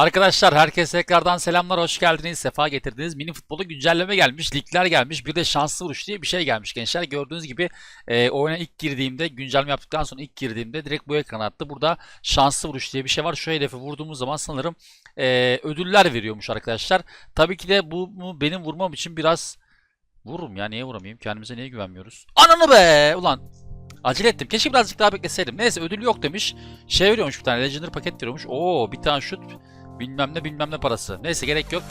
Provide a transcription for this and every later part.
Arkadaşlar herkese tekrardan selamlar, hoş geldiniz, sefa getirdiniz. Mini futbola güncelleme gelmiş, ligler gelmiş, bir de şanslı vuruş diye bir şey gelmiş gençler. Gördüğünüz gibi e, oyuna ilk girdiğimde, güncelleme yaptıktan sonra ilk girdiğimde direkt bu ekran attı. Burada şanslı vuruş diye bir şey var. Şu hedefi vurduğumuz zaman sanırım e, ödüller veriyormuş arkadaşlar. Tabii ki de bu, bu benim vurmam için biraz vururum ya. Niye vuramayayım? Kendimize niye güvenmiyoruz? Ananı be! Ulan Acele ettim. Keşke birazcık daha bekleseydim. Neyse ödül yok demiş. Şey veriyormuş bir tane. Legendary paket veriyormuş. Oo bir tane şut. Bilmem ne bilmem ne parası. Neyse gerek yok.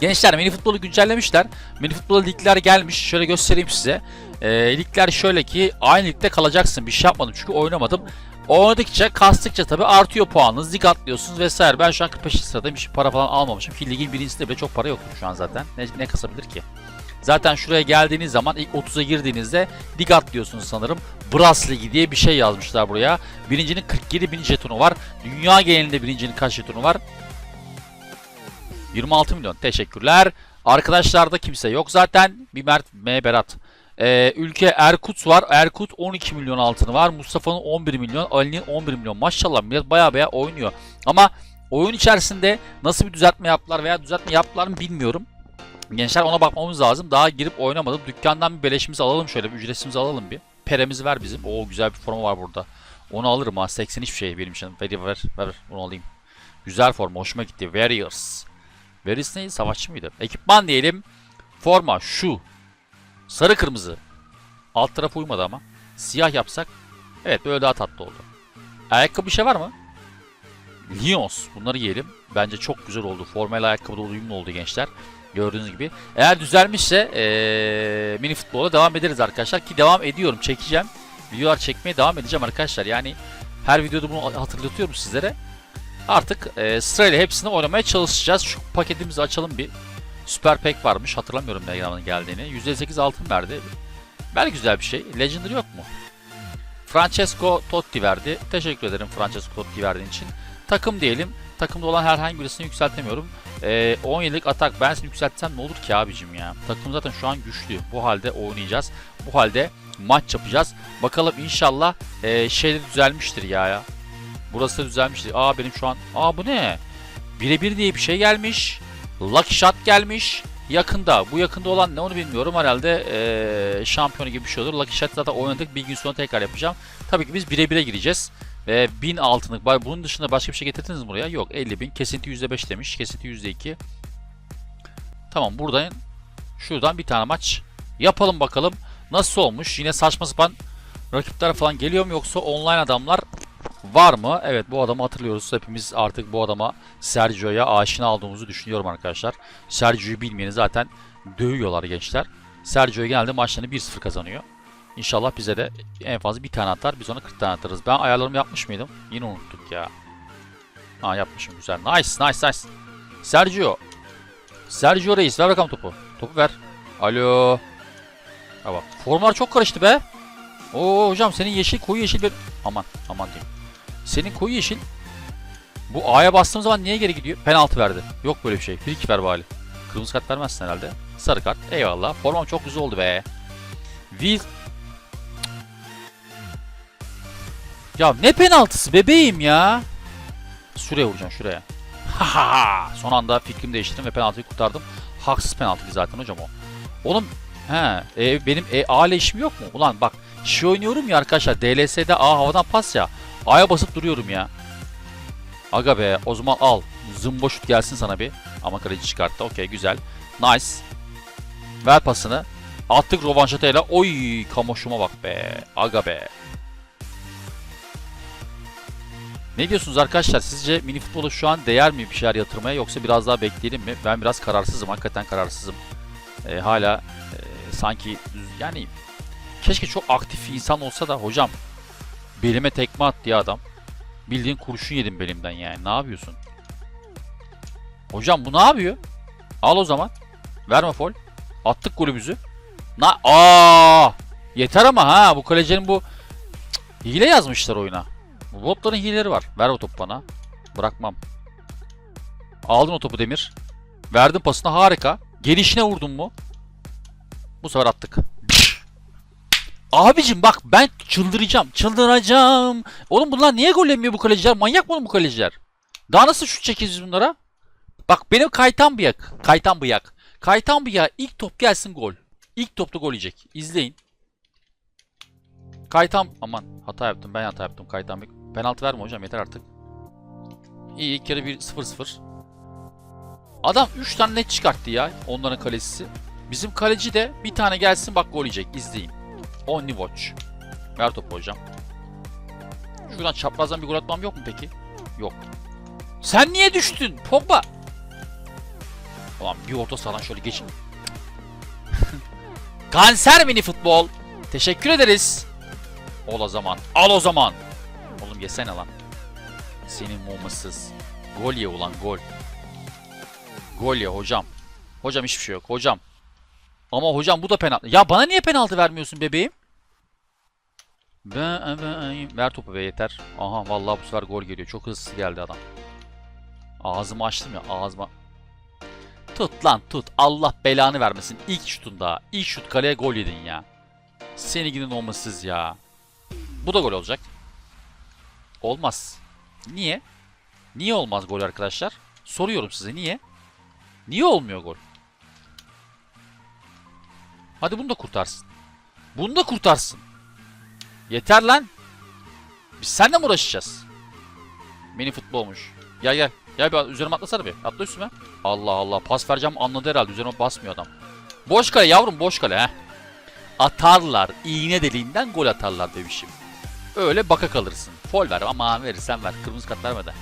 Gençler mini futbolu güncellemişler. Mini futbol ligler gelmiş. Şöyle göstereyim size. Ee, ligler şöyle ki aynı ligde kalacaksın. Bir şey yapmadım çünkü oynamadım. Oynadıkça, kastıkça tabi artıyor puanınız. Lig atlıyorsunuz vesaire. Ben şu an 45. sıradayım. Hiç para falan almamışım. Ki ligin birincisinde bile çok para yoktur şu an zaten. Ne, ne kasabilir ki? Zaten şuraya geldiğiniz zaman ilk 30'a girdiğinizde lig atlıyorsunuz sanırım. Brass Ligi diye bir şey yazmışlar buraya. Birincinin 47 bin jetonu var. Dünya genelinde birincinin kaç jetonu var? 26 milyon. Teşekkürler. Arkadaşlarda kimse yok zaten. Bir Mert M. Berat. Ee, ülke Erkut var. Erkut 12 milyon altını var. Mustafa'nın 11 milyon. Ali'nin 11 milyon. Maşallah millet baya baya oynuyor. Ama oyun içerisinde nasıl bir düzeltme yaptılar veya düzeltme yaptılar mı bilmiyorum. Gençler ona bakmamız lazım. Daha girip oynamadım. Dükkandan bir beleşimizi alalım şöyle. Bir ücretsimizi alalım bir. Peremizi ver bizim. Oo güzel bir forma var burada. Onu alırım ha. 80 hiçbir şey benim için. Ver ver ver. Onu alayım. Güzel forma. Hoşuma gitti. Warriors. Warriors neydi? Savaşçı mıydı? Ekipman diyelim. Forma şu. Sarı kırmızı. Alt tarafı uymadı ama. Siyah yapsak. Evet böyle daha tatlı oldu. Ayakkabı bir şey var mı? Lions. Bunları giyelim. Bence çok güzel oldu. Formal ayakkabı da uyumlu oldu gençler. Gördüğünüz gibi. Eğer düzelmişse ee, mini futbola devam ederiz arkadaşlar. Ki devam ediyorum. Çekeceğim. Videolar çekmeye devam edeceğim arkadaşlar. Yani her videoda bunu hatırlatıyorum sizlere. Artık e, sırayla hepsini oynamaya çalışacağız. Şu paketimizi açalım bir. Süper Pack varmış. Hatırlamıyorum ne zaman geldiğini. %8 altın verdi. Belki güzel bir şey. Legendary yok mu? Francesco Totti verdi. Teşekkür ederim Francesco Totti verdiğin için. Takım diyelim. Takımda olan herhangi birisini yükseltemiyorum. Ee, 17'lik atak ben seni yükseltsem ne olur ki abicim ya. Takım zaten şu an güçlü. Bu halde oynayacağız. Bu halde maç yapacağız. Bakalım inşallah e, şeyler düzelmiştir ya ya. Burası da düzelmiştir. Aa benim şu an... Aa bu ne? Birebir diye bir şey gelmiş. Lucky Shot gelmiş. Yakında. Bu yakında olan ne onu bilmiyorum. Herhalde ee, şampiyonu gibi bir şey olur. Lucky Shot zaten oynadık. Bir gün sonra tekrar yapacağım. Tabii ki biz birebire gireceğiz. Ve 1000 altınlık. Bunun dışında başka bir şey getirdiniz mi buraya? Yok 50 bin. Kesinti %5 demiş. Kesinti %2. Tamam buradan şuradan bir tane maç yapalım bakalım. Nasıl olmuş? Yine saçma sapan rakipler falan geliyor mu yoksa online adamlar var mı? Evet bu adamı hatırlıyoruz. Hepimiz artık bu adama Sergio'ya aşina olduğumuzu düşünüyorum arkadaşlar. Sergio'yu bilmeyeni zaten dövüyorlar gençler. Sergio genelde maçlarını 1-0 kazanıyor. İnşallah bize de en fazla bir tane atar. Biz ona 40 tane atarız. Ben ayarlarımı yapmış mıydım? Yine unuttuk ya. Ha yapmışım güzel. Nice nice nice. Sergio. Sergio Reis ver bakalım topu. Topu ver. Alo. Ha bak. Formlar çok karıştı be. Oo hocam senin yeşil koyu yeşil bir... Aman aman diyeyim. Senin koyu yeşil. Bu A'ya bastığım zaman niye geri gidiyor? Penaltı verdi. Yok böyle bir şey. Free ver bari. Kırmızı kart vermezsin herhalde. Sarı kart. Eyvallah. Formam çok güzel oldu be. Will Ya ne penaltısı bebeğim ya. Şuraya vuracaksın şuraya. Haha. Son anda fikrimi değiştirdim ve penaltıyı kurtardım. Haksız penaltıydı zaten hocam o. Oğlum he e, benim e, A ile işim yok mu? Ulan bak şey oynuyorum ya arkadaşlar DLS'de A havadan pas ya. A'ya basıp duruyorum ya. Aga be o zaman al. Zımbo şut gelsin sana bir. Ama kaleci çıkarttı. Okey güzel. Nice. Ver pasını. Attık rovanşatayla. Oy kamoşuma bak be. Aga be. Ne diyorsunuz arkadaşlar? Sizce mini futbola şu an değer mi bir şeyler yatırmaya yoksa biraz daha bekleyelim mi? Ben biraz kararsızım. Hakikaten kararsızım. Ee, hala e, sanki yani keşke çok aktif insan olsa da hocam belime tekme attı ya adam. Bildiğin kurşun yedim belimden yani. Ne yapıyorsun? Hocam bu ne yapıyor? Al o zaman. Verme fol. Attık golümüzü. Na Aa! Yeter ama ha bu kalecinin bu Cık, hile yazmışlar oyuna. Bu botların hileleri var. Ver o topu bana. Bırakmam. Aldın o topu Demir. Verdin pasını harika. Gelişine vurdun mu? Bu sefer attık. Abicim bak ben çıldıracağım. Çıldıracağım. Oğlum bunlar niye gol yemiyor bu kaleciler? Manyak mı oğlum bu kaleciler? Daha nasıl şut çekeceğiz bunlara? Bak benim kaytan bıyak. Kaytan bıyak. Kaytan bıyak ilk top gelsin gol. İlk topta gol yiyecek. İzleyin. Kaytan aman hata yaptım ben hata yaptım kaytan bıyak. Penaltı verme hocam yeter artık. İyi ilk kere 1-0-0. Adam 3 tane net çıkarttı ya onların kalecisi. Bizim kaleci de bir tane gelsin bak gol yiyecek. İzleyin. Only watch. Ver topu hocam. Şuradan çaprazdan bir gol atmam yok mu peki? Yok. Sen niye düştün Pogba? Ulan bir orta sahadan şöyle geçin. Kanser mini futbol. Teşekkür ederiz. Ol o zaman. Al o zaman. Oğlum yesene lan. Senin mumusuz. Gol ye ulan gol. Gol ye hocam. Hocam hiçbir şey yok. Hocam. Ama hocam bu da penaltı. Ya bana niye penaltı vermiyorsun bebeğim? Ver topu be yeter. Aha vallahi bu sefer gol geliyor. Çok hızlı geldi adam. Ağzımı açtım ya ağzıma. Tut lan tut. Allah belanı vermesin. İlk şutunda. İlk şut kaleye gol yedin ya. Seni gidin olmasız ya. Bu da gol olacak. Olmaz. Niye? Niye olmaz gol arkadaşlar? Soruyorum size niye? Niye olmuyor gol? Hadi bunu da kurtarsın. Bunu da kurtarsın. Yeter lan. Biz seninle mi uğraşacağız? Mini futbolmuş. Gel gel. Gel bir üzerime atlasana bir. Atla üstüme. Allah Allah. Pas vereceğim anladı herhalde. Üzerime basmıyor adam. Boş kale yavrum boş kale he. Atarlar. İğne deliğinden gol atarlar bebişim. Öyle baka kalırsın. Fol ver ama verirsen ver. Kırmızı kart verme de.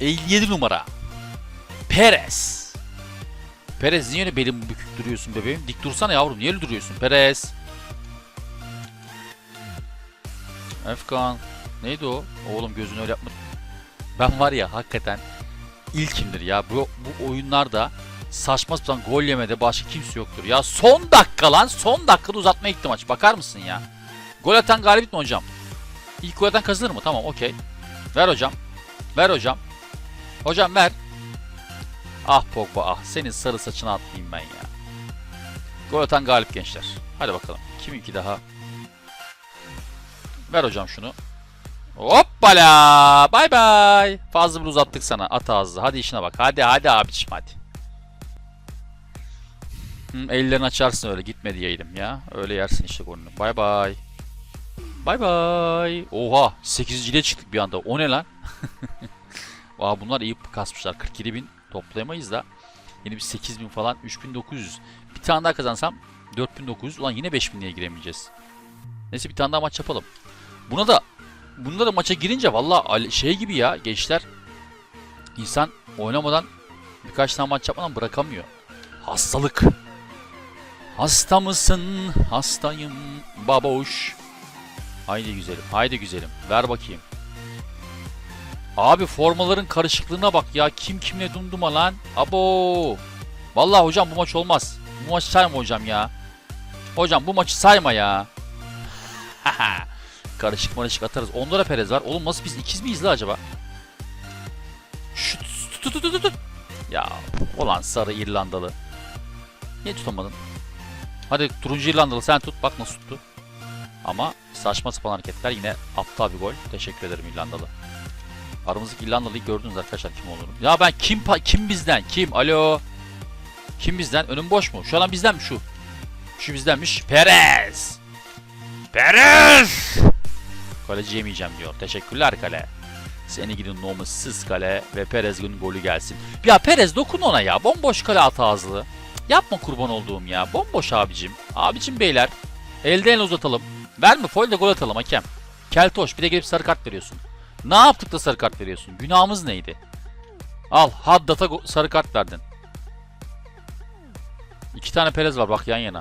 57 numara. Perez. Perez niye öyle belim bükük duruyorsun bebeğim? Dik dursana yavrum. Niye öyle duruyorsun? Perez. Efkan. Neydi o? Oğlum gözünü öyle yapma. Ben var ya hakikaten ilkimdir ya. Bu, bu oyunlarda saçma sapan gol yemede başka kimse yoktur. Ya son dakika lan. Son dakikada uzatmaya gitti maç. Bakar mısın ya? Gol atan galibiyet mi hocam? İlk atan kazanır mı? Tamam okey. Ver hocam. Ver hocam. Hocam ver. Ah Pogba ah. Senin sarı saçına atlayayım ben ya. Gol atan galip gençler. Hadi bakalım. Kiminki daha? Ver hocam şunu. Hoppala. Bay bay. Fazla bir uzattık sana. At ağzı. Hadi işine bak. Hadi hadi abiciğim hadi. Hı, ellerini açarsın öyle. Gitme diyeydim ya. Öyle yersin işte golünü. Bay bay. Bay bay. Oha. 8. çıktık bir anda. O ne lan? Aa, bunlar iyi kasmışlar. 47 bin toplayamayız da. Yeni bir 8 bin falan. 3900. Bir tane daha kazansam 4900. Ulan yine 5000'liğe giremeyeceğiz. Neyse bir tane daha maç yapalım. Buna da bunda da maça girince valla şey gibi ya gençler insan oynamadan birkaç tane maç yapmadan bırakamıyor. Hastalık. Hasta mısın? Hastayım baboş. Haydi güzelim. Haydi güzelim. Ver bakayım. Abi formaların karışıklığına bak ya. Kim kimle dumduma lan. Abo. Vallahi hocam bu maç olmaz. Bu maçı sayma hocam ya. Hocam bu maçı sayma ya. Karışık marışık atarız. Onda da Perez var. Oğlum nasıl biz ikiz miyiz la acaba? Şut tut tut tut tut. Ya olan sarı İrlandalı. Niye tutamadın? Hadi turuncu İrlandalı sen tut. Bak nasıl tuttu. Ama saçma sapan hareketler yine aptal bir gol. Teşekkür ederim İrlandalı. Aramızdaki İrlandalı'yı gördünüz arkadaşlar kim olduğunu. Ya ben kim kim bizden? Kim? Alo. Kim bizden? Önüm boş mu? Şu an bizden mi şu? Şu bizdenmiş. Perez. Perez. Kaleci yemeyeceğim diyor. Teşekkürler kale. Seni gidin nomussuz kale ve Perez'in golü gelsin. Ya Perez dokun ona ya. Bomboş kale at ağızlı. Yapma kurban olduğum ya. Bomboş abicim. Abicim beyler. Elden uzatalım. Verme foil de gol atalım hakem. Keltoş bir de gelip sarı kart veriyorsun. Ne yaptık da sarı kart veriyorsun? Günahımız neydi? Al Haddad'a go- sarı kart verdin. İki tane Perez var bak yan yana.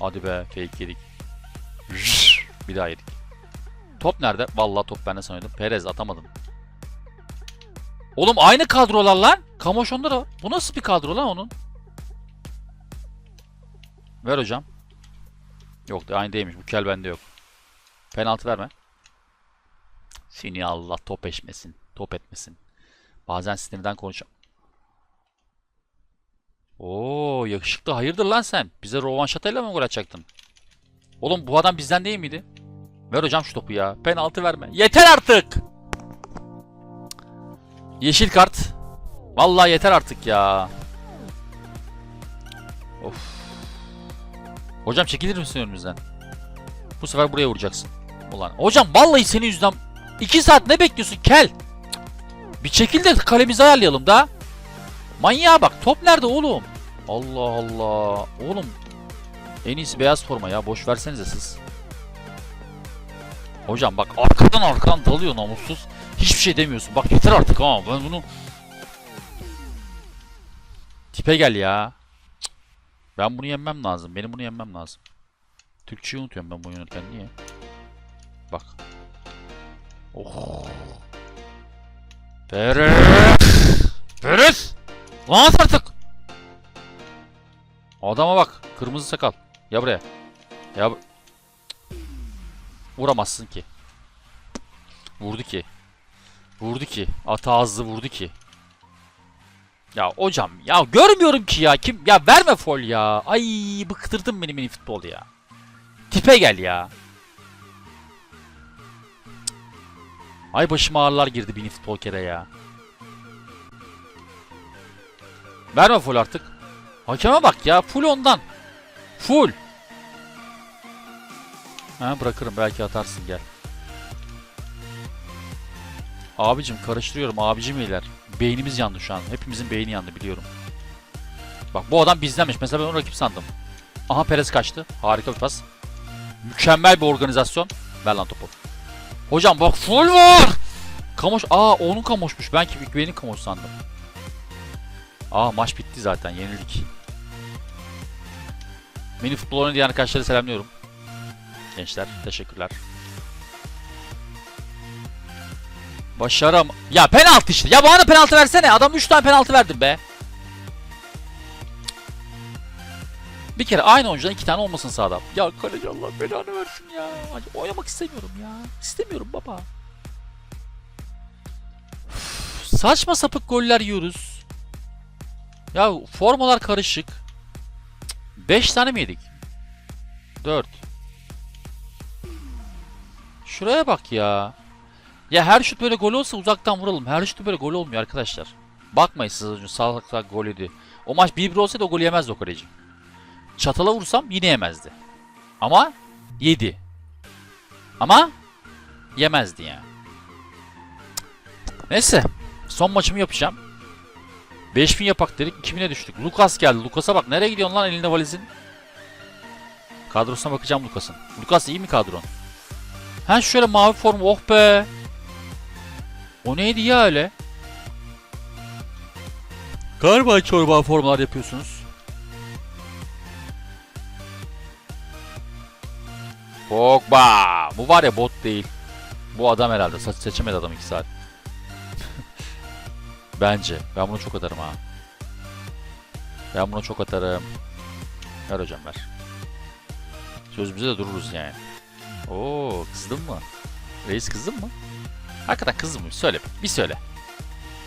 Hadi be fake yedik. Bir daha yedik. Top nerede? Vallahi top bende sanıyordum. Perez atamadım. Oğlum aynı kadrolar lan. Kamoşon'da da var. Bu nasıl bir kadro lan onun? Ver hocam. Yok aynı değilmiş. Bu kel bende yok. Penaltı verme. Seni Allah top eşmesin. Top etmesin. Bazen sinirden konuşam. Oo yakışıklı hayırdır lan sen? Bize rovanşatayla mı gol atacaktın? Oğlum bu adam bizden değil miydi? Ver hocam şu topu ya. Penaltı verme. Yeter artık. Yeşil kart. Vallahi yeter artık ya. Of. Hocam çekilir misin önümüzden? Bu sefer buraya vuracaksın. Ulan hocam vallahi senin yüzünden 2 saat ne bekliyorsun kel? Bir çekil de kalemizi ayarlayalım da. Manyağa bak top nerede oğlum? Allah Allah. Oğlum en iyisi beyaz forma ya boş versenize siz. Hocam bak arkadan arkadan dalıyor namussuz. Hiçbir şey demiyorsun. Bak yeter artık ha. Ben bunu... Tipe gel ya. Ben bunu yenmem lazım. Benim bunu yenmem lazım. Türkçeyi unutuyorum ben bu oynarken. Niye? Bak. Oh. Ferit! Ferit! Lan artık! Adama bak. Kırmızı sakal. Ya buraya. Ya bu-. Vuramazsın ki. Vurdu ki. Vurdu ki. Ata ağzı vurdu ki. Ya hocam ya görmüyorum ki ya. Kim ya verme fol ya. Ay bıktırdın beni mini futbol ya. Tipe gel ya. Ay başıma ağrılar girdi mini futbol kere ya. Verme full artık. Hakeme bak ya. Full ondan. Full. Ha bırakırım belki atarsın gel. Abicim karıştırıyorum abicim iyiler. Beynimiz yandı şu an. Hepimizin beyni yandı biliyorum. Bak bu adam bizdenmiş. Mesela ben onu rakip sandım. Aha Perez kaçtı. Harika bir pas. Mükemmel bir organizasyon. Ver lan topu. Hocam bak full var. Kamoş. Aa onun kamoşmuş. Ben benim kamoş sandım. Aa maç bitti zaten. Yenildik. Mini futbol oynayan arkadaşları selamlıyorum. Gençler teşekkürler. Başarım. Ya penaltı işte. Ya bana penaltı versene. Adam 3 tane penaltı verdim be. Bir kere aynı oyuncudan iki tane olmasın sahada. Ya kaleci Allah belanı versin ya. Oynamak istemiyorum ya. İstemiyorum baba. Saçma sapık goller yiyoruz. Ya formalar karışık. 5 tane mi yedik? 4. Şuraya bak ya. Ya her şut böyle gol olsa uzaktan vuralım. Her şut böyle gol olmuyor arkadaşlar. Bakmayın siz önce sağ sağ gol yedi. O maç 1-1 olsaydı o golü yemezdi o kaleci. Çatala vursam yine yemezdi. Ama yedi. Ama yemezdi yani. Neyse. Son maçımı yapacağım. 5000 yapak dedik. 2000'e düştük. Lucas geldi. Lucas'a bak. Nereye gidiyorsun lan elinde valizin? Kadrosuna bakacağım Lucas'ın. Lucas iyi mi kadron? Ha şöyle mavi form. Oh be. O neydi ya öyle? Galiba çorba formlar yapıyorsunuz. Pogba. Bu var ya bot değil. Bu adam herhalde. Sa- seçemedi adam 2 saat. Bence. Ben bunu çok atarım ha. Ben bunu çok atarım. Ver hocam ver. Sözümüze de dururuz yani. Oo kızdın mı? Reis kızdın mı? Hakikaten kızdın mı? Söyle. Bir söyle.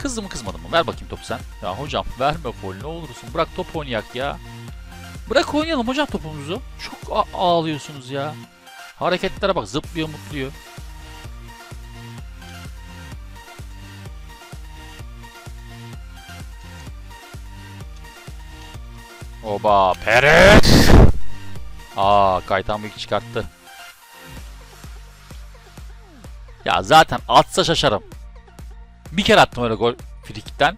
Kızdı mı kızmadın mı? Ver bakayım topu sen. Ya hocam verme foul ne olursun. Bırak top oynayak ya. Bırak oynayalım hocam topumuzu. Çok ağlıyorsunuz ya. Hareketlere bak zıplıyor mutluyor. Oba Perez. Aa Kaytan Büyük çıkarttı. Ya zaten atsa şaşarım. Bir kere attım öyle gol frikikten.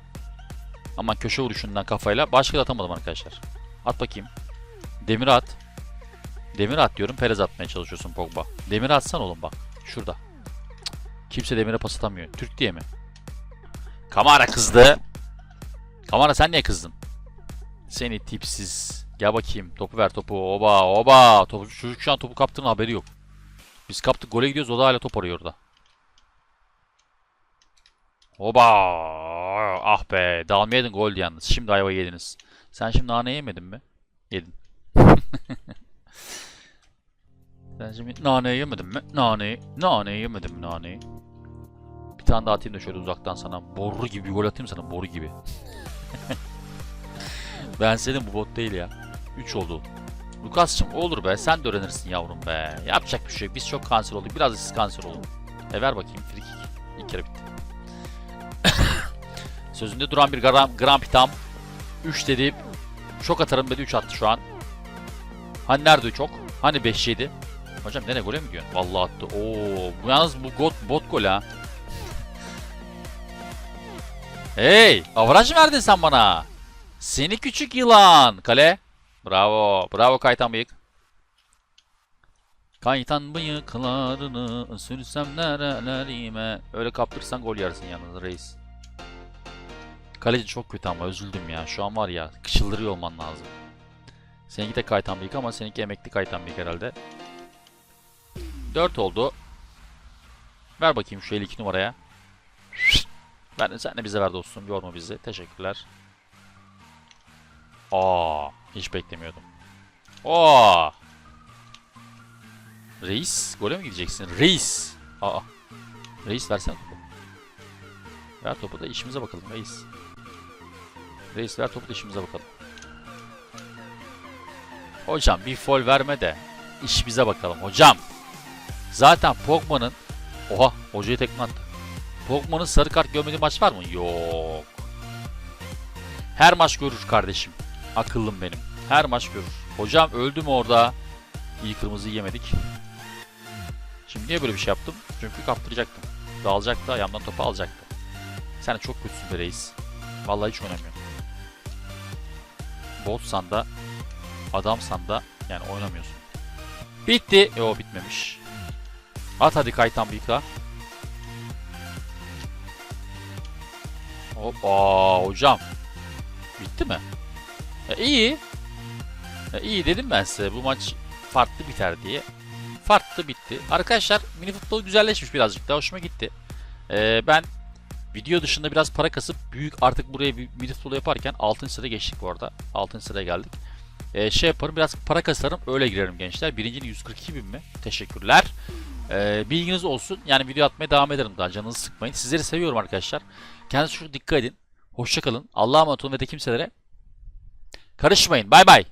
Ama köşe vuruşundan kafayla. Başka da atamadım arkadaşlar. At bakayım. Demir at. Demir at diyorum. Perez atmaya çalışıyorsun Pogba. Demir atsan oğlum bak. Şurada. Kimse demire pas atamıyor. Türk diye mi? Kamara kızdı. Kamara sen niye kızdın? Seni tipsiz. Gel bakayım. Topu ver topu. Oba oba. Topu, çocuk şu an topu kaptığının haberi yok. Biz kaptık gole gidiyoruz. O da hala top arıyor orada. Oba! Ah be, dalmayaydın gol yalnız. Şimdi ayva yediniz. Sen şimdi nane yemedin mi? Yedin. Sen şimdi nane yemedin mi? Nane, nane yemedin mi nane? Bir tane daha atayım da şöyle uzaktan sana. Boru gibi bir gol atayım sana, boru gibi. ben senin bu bot değil ya. 3 oldu. Lukas'cığım olur be, sen de öğrenirsin yavrum be. Yapacak bir şey. Biz çok kanser olduk. Biraz siz kanser olun. E ver bakayım free kick. İlk kere bitti. Sözünde duran bir gram, gram pitam. 3 dedi. Çok atarım dedi 3 attı şu an. Hani nerede çok? Hani 5 yedi? Hocam nereye gole mi gidiyorsun? Vallahi attı. Oo, bu yalnız bu bot, bot gol ha. Hey, avaraj verdin sen bana? Seni küçük yılan. Kale. Bravo. Bravo Kaytan Bıyık. Kaytan bıyıklarını sürsem nerelerime. Öyle kaptırsan gol yersin yalnız reis. Kaleci çok kötü ama üzüldüm ya. Şu an var ya kışıldırıyor olman lazım. Seninki de kaytan bıyık ama seninki emekli kaytan bıyık herhalde. 4 oldu. Ver bakayım şu 52 numaraya. Ben sen de bize ver dostum. Yorma bizi. Teşekkürler. Aa, hiç beklemiyordum. Aa. Reis, gole mi gideceksin? Reis. Aa. Reis versene topu. Ver topu da işimize bakalım reis. Reis ver topu da işimize bakalım. Hocam bir fol verme de iş bize bakalım hocam. Zaten Pogba'nın Oha hocayı tekme attı. Pogba'nın sarı kart görmediği maç var mı? Yok. Her maç görür kardeşim. Akıllım benim. Her maç görür. Hocam öldü mü orada? İyi kırmızı yemedik. Şimdi niye böyle bir şey yaptım? Çünkü kaptıracaktım. Dağılacaktı, ayağımdan topu alacaktı. Sen çok kötüsün be reis. Vallahi hiç oynamıyorum. Botsan da, adamsan da yani oynamıyorsun. Bitti. Yo bitmemiş. At hadi kaytan bir yıka. Hop, aa hocam. Bitti mi? E, iyi. E, iyi dedim ben size bu maç farklı biter diye. Farklı bitti. Arkadaşlar mini futbol güzelleşmiş birazcık daha hoşuma gitti. E, ben video dışında biraz para kasıp büyük artık buraya bir futbol yaparken altın sıraya geçtik bu arada. Altın sıraya geldik. E, şey yaparım biraz para kasarım öyle girerim gençler. Birincinin 142 bin mi? Teşekkürler. E, bilginiz olsun. Yani video atmaya devam ederim daha canınızı sıkmayın. Sizleri seviyorum arkadaşlar. Kendinize çok dikkat edin. Hoşçakalın. Allah'a emanet olun ve de kimselere karışmayın. Bay bay.